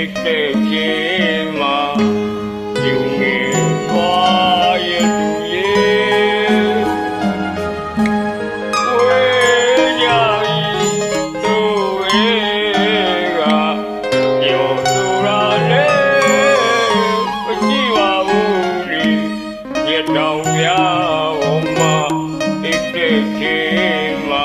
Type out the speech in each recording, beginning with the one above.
တဲ့ခြင်းမှာယူငယ်သွားရဲ့သူရဲ့ဝေကြဤသူရဲ့ကယောသူရာလေးမကြည့်ပါဘူးလေမြေတောင်ပြာဝမဧကတဲ့ခြင်းမှာ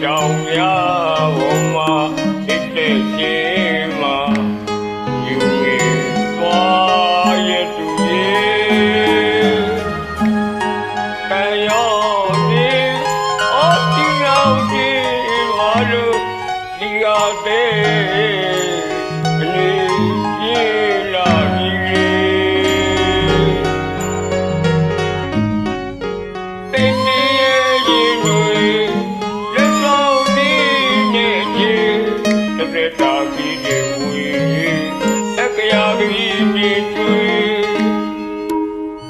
漂亮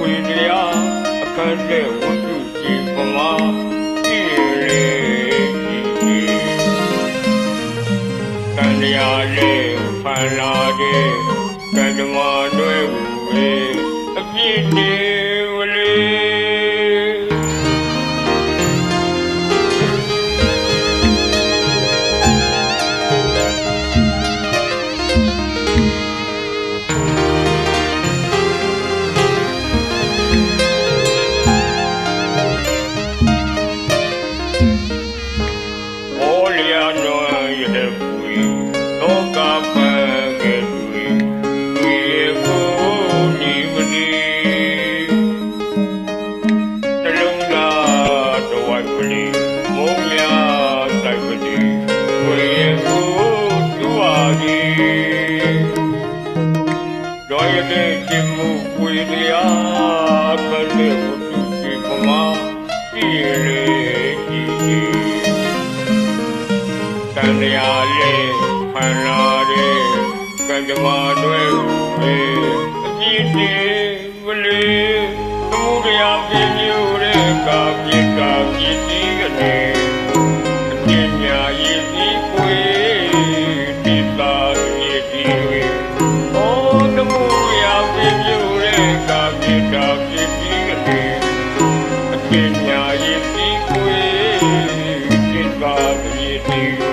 ဝေဒရာအခက်တဲ့ဝန္တုကြည်ပမာကြည်လေကံရာလေးဖန်လာတဲ့ကံဓမ္မတွေဝေအပြည့်နေ ရှိလေဤတန်ရာလေးဖန်လာတဲ့ကံကြမ္မာတွေအကြည့် you.